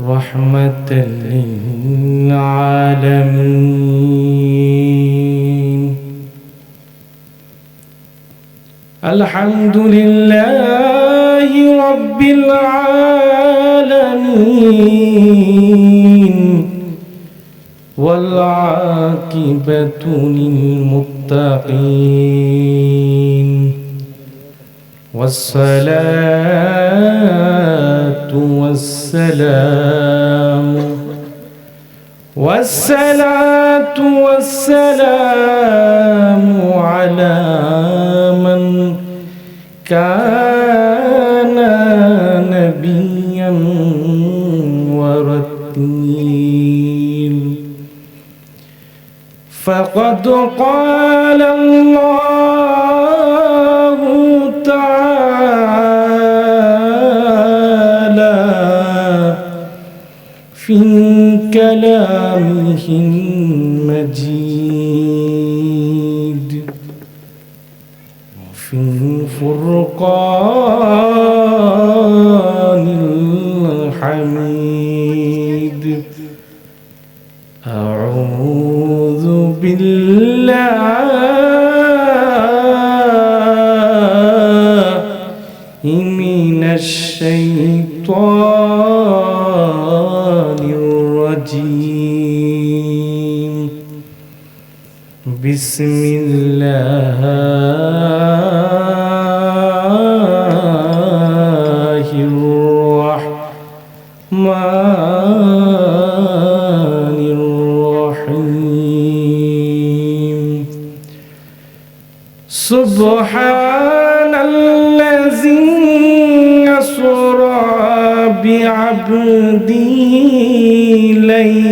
رحمة للعالمين. الحمد لله رب العالمين. والعاقبة للمتقين. والصلاة والسلام. والصلاة والسلام على من كان نبيا ورتيل فقد قال الله في كلامه المجيد وفي الفرقان الحميد أعوذ بالله من الشيطان بسم الله الرحمن الرحيم. سبحان الذي أسرى بعبده ليلا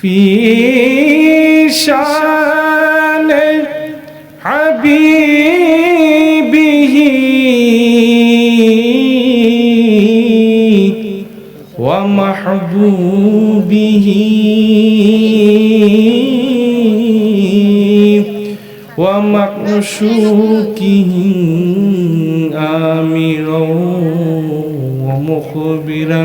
في شان حبيبه ومحبوبه ومعشوقه آمرا ومخبرا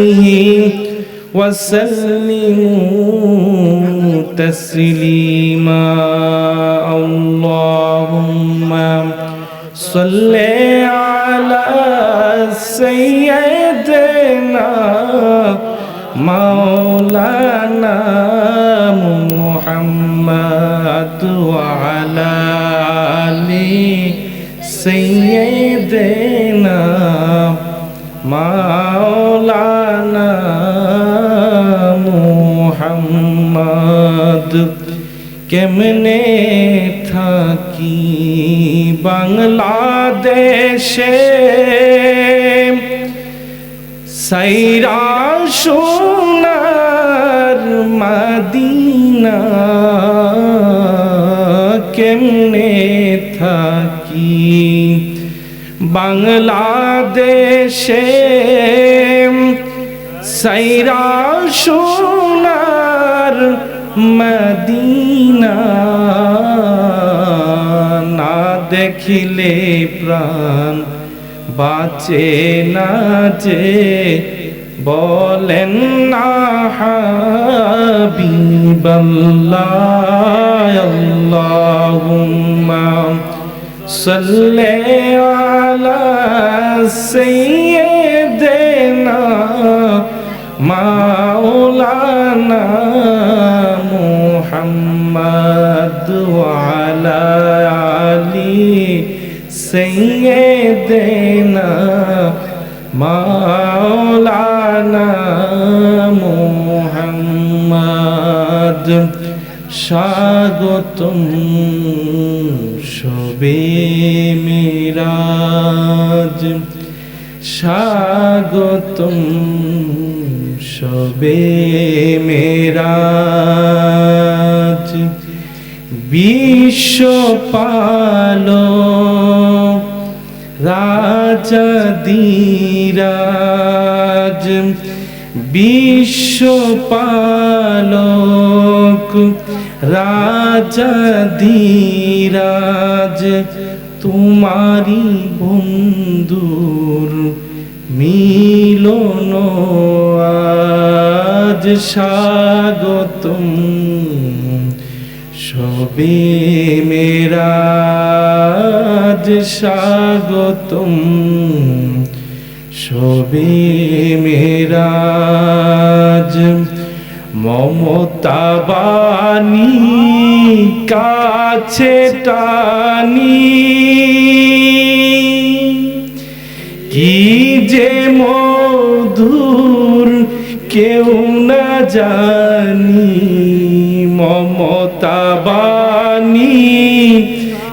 وسلموا تسليما. اللهم صل على سيدنا مولانا محمد وعلى آل سيدنا مولانا কেমনে থাকি বাংলাদেশে? সাইরা সোনার মাদিনা কেমনে থাকি বাংলাদেশে? সাইরা সোনার মদিনা না দেখিলে প্রাণ বাঁচে না যে, বলেন না হাবিবাল্লাহ, আল্লাহুম্মা সাল্লি আলা সাইয়্যিদিনা মাওলানা ওয়া আলা আলি সাইয়্যিদিনা মাওলানা মুহাম্মদ স্বাগতম শবে মিরাজ। স্বাগতম শবে মেরাজ। বিশ্বপালক রাজা ধীরাজ বিশ্বপালক রাজা ধীরাজ তোমারি বন্ধুর মিলন আজ স্বাগতম। সবে মেরাজ স্বাগতম? সবে মেরাজ মমতা বাণী কাছে টানি। কি যে মধুর কেউ না জানি। বাণী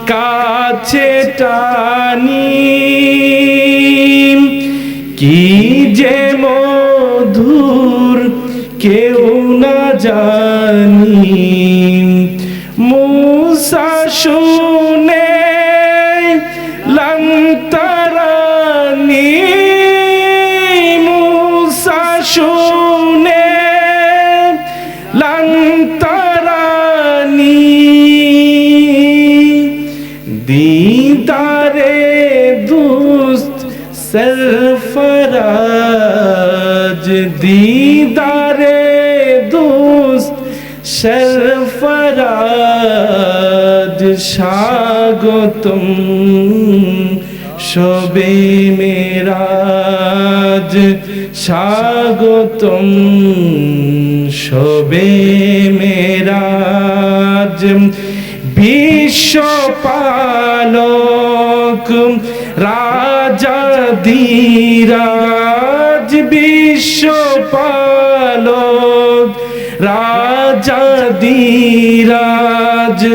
কাছে টানি। কি যে মধুর কেউ না জানি। মুসা শুনে স্বাগতম। শবে মেরাজ স্বাগতম। শবে মেরাজ বিশ্বপালক রাজা ধীরাজ বিশ্বপালক রাজা ধীরাজ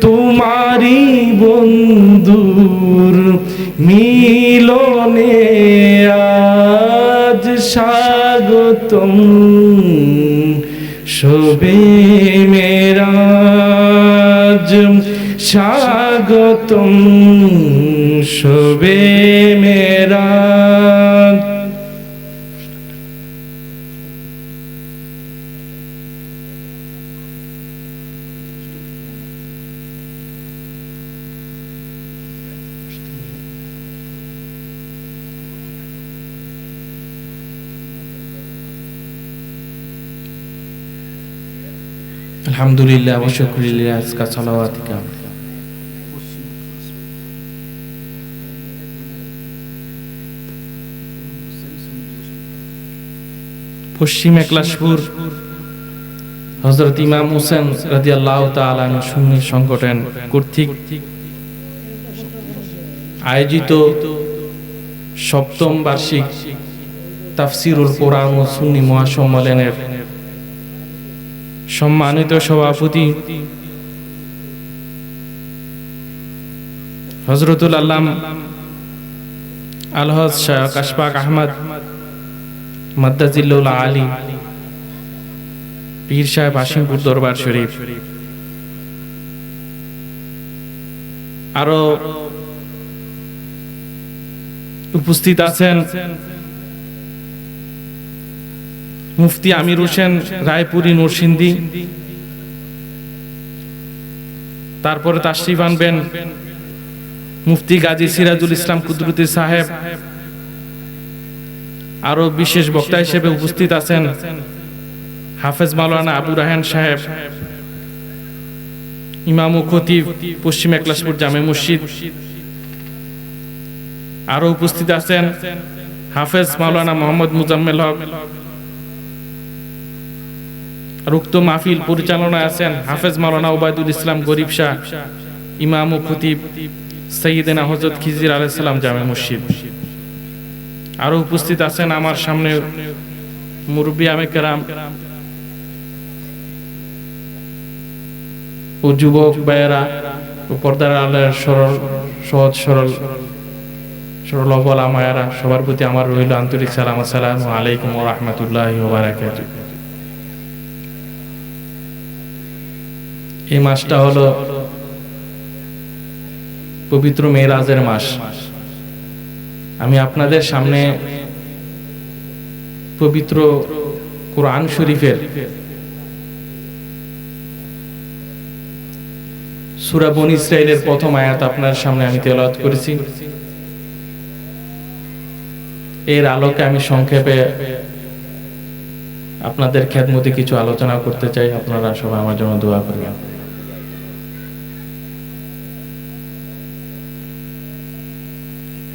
তোমারি বন্ধুর মিলনে আজ স্বাগতম। শবে মেরাজ স্বাগতম। শবে মেরাজ আলহামদুলিল্লাহ ওয়া শুকরিল্লাহ আজকা সালাওয়াতিকা পশ্চিম একলাশপুর হজরত ইমাম হোসেন রাজি আল্লাহ তালান সুন্নি সংগঠন কর্তৃক আয়োজিত সপ্তম বার্ষিক তাফসিরুল কোরআন ও সুন্নি মহাসম্মেলনের সম্মানিত সভাপতি হজরতুল আল্লাম আলহজ শাহ কাশপাক আহমদ মাদ্দাজিল্লুল আলী, পীর সাহেব হাসিমপুর দরবার শরীফ। আরও উপস্থিত আছেন মুফতি আমির হোসেন, রায়পুরি, নরসিংদী। তারপরে তাশরিফ আনবেন মুফতি গাজী সিরাজুল ইসলাম কুদরতি সাহেব। আরও বিশেষ বক্তা হিসেবে উপস্থিত আছেন হাফেজ মাওলানা আবু রাহান সাহেব, ইমাম ও পশ্চিম একলাসপুর জামে মসজিদ। আরও উপস্থিত আছেন হাফেজ মাওলানা মোহাম্মদ মুজাম্মেল হক। আর উক্ত মাহফিল পরিচালনায় আছেন হাফেজ মাওলানা ওবায়দুল ইসলাম গরিব শাহ, ইমাম ও খতিব সৈয়দিনা হজরত খিজির আলাইসালাম জামে মসজিদ। আরও উপস্থিত আছেন আমার সামনে মুরব্বী আমেকেরাম ও যুবক ভাইয়েরা ও পর্দার আলের সরল, সহজ, সরল সরল অবলা মায়েরা, সবার প্রতি আমার রইল আন্তরিক সালাম আসসালাম আলাইকুম রহমতুল্লাহ বারাকাত এই মাসটা হলো পবিত্র মেয়েরাজের মাস। আমি আপনাদের সামনে পবিত্র কোরআন শরীফের সুরা বন ইসরায়েলের প্রথম আয়াত আপনার সামনে আমি তেলাওয়াত করেছি। এর আলোকে আমি সংক্ষেপে আপনাদের খেদমতে কিছু আলোচনা করতে চাই। আপনারা সবাই আমার জন্য দোয়া করবেন।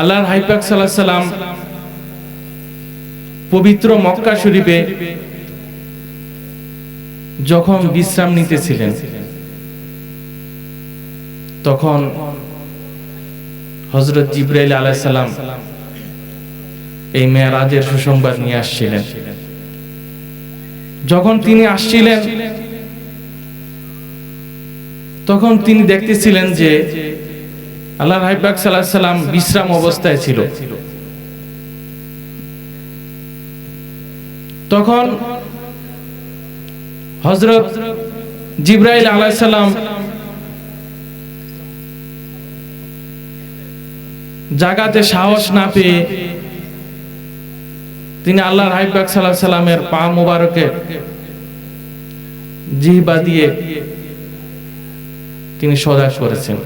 আল্লাহর হাইপাক আলাইহি সাল্লাম পবিত্র মক্কা শরীফে যখন বিশ্রাম নিতেছিলেন, তখন হজরত জিব্রাইল আলাইসাল্লাম এই মেয়ারাজের সুসংবাদ নিয়ে আসছিলেন। যখন তিনি আসছিলেন, তখন তিনি দেখতেছিলেন যে আল্লাহ হাইবাক সাল্লাম বিশ্রাম অবস্থায় ছিল। তখন হজরত জিব্রাইল আলাইসাল্লাম জাগাতে সাহস না পেয়ে তিনি আল্লাহর হাইবাক সাল্লাহ সাল্লামের পা মুবারকে জিহবা দিয়ে তিনি সজাগ করেছেন।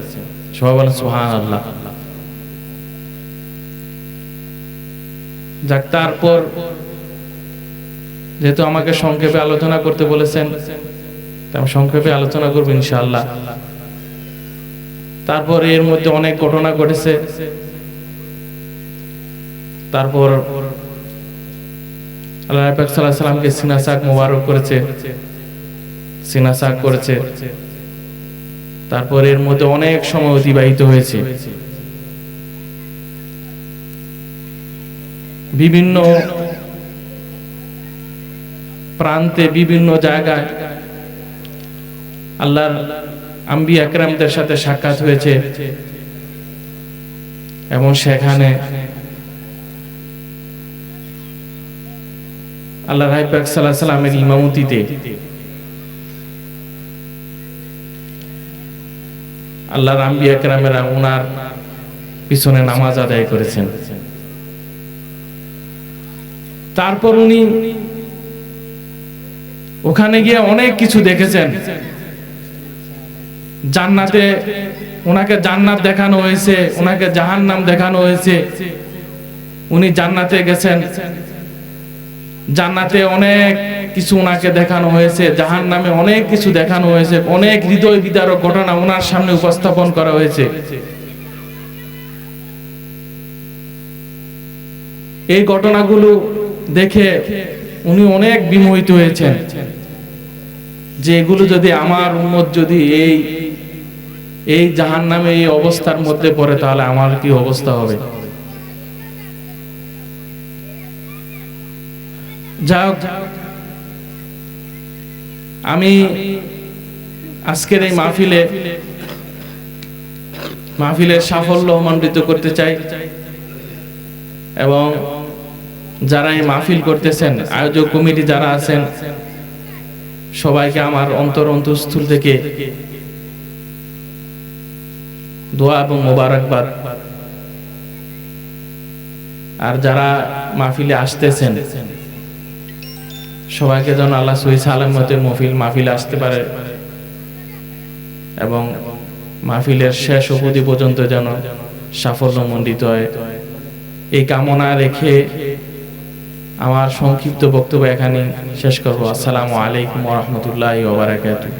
সবাই বলেন সুহান আল্লাহ যাক, তারপর যেহেতু আমাকে সংক্ষেপে আলোচনা করতে বলেছেন আমি সংক্ষেপে আলোচনা করব ইনশাআল্লাহ। তারপর এর মধ্যে অনেক ঘটনা ঘটেছে। তারপর আল্লাহ সাল্লাহ সাল্লামকে সিনাসাক মোবারক করেছে। সিনাসাক করেছে। তারপর এর মধ্যে অনেক সময় অতিবাহিত হয়েছে। বিভিন্ন প্রান্তে, বিভিন্ন জায়গায় আল্লাহর আম্বি আকরামদের সাথে সাক্ষাৎ হয়েছে। এবং সেখানে আল্লাহ রাইবাক সাল্লাহ সাল্লামের ইমামতিতে আল্লাহ রাম্বি একরামেরা ওনার পিছনে নামাজ আদায় করেছেন। তারপর উনি ওখানে গিয়ে অনেক কিছু দেখেছেন। জান্নাতে ওনাকে জান্নাত দেখানো হয়েছে, ওনাকে জাহান্নাম দেখানো হয়েছে। উনি জান্নাতে গেছেন। জান্নাতে অনেক কিছু ওনাকে দেখানো হয়েছে জাহান নামে অনেক কিছু দেখানো হয়েছে, অনেক হৃদয় বিদারক ঘটনা ওনার সামনে উপস্থাপন করা হয়েছে। এই ঘটনাগুলো দেখে উনি অনেক বিমোহিত হয়েছেন। যে এগুলো যদি আমার উন্মত যদি এই এই জাহান নামে এই অবস্থার মধ্যে পড়ে, তাহলে আমার কি অবস্থা হবে? যাক আমি আজকের এই মাহফিলে মাহফিলের সাফল্য মণ্ডিত করতে চাই এবং যারা এই মাহফিল করতেছেন, আয়োজক কমিটি যারা আছেন, সবাইকে আমার অন্তর অন্তঃস্থল থেকে দোয়া এবং মোবারকবাদ। আর যারা মাহফিলে আসতেছেন সবাইকে যেন আল্লাহ সহি মতে মফিল মাহফিল আসতে পারে। এবং মাহফিলের শেষ অবধি পর্যন্ত যেন সাফল্য মণ্ডিত হয়। এই কামনা রেখে আমার সংক্ষিপ্ত বক্তব্য এখানে শেষ করব। আসসালামু আলাইকুম রহমতুল্লাহ ওবরাকাতুহ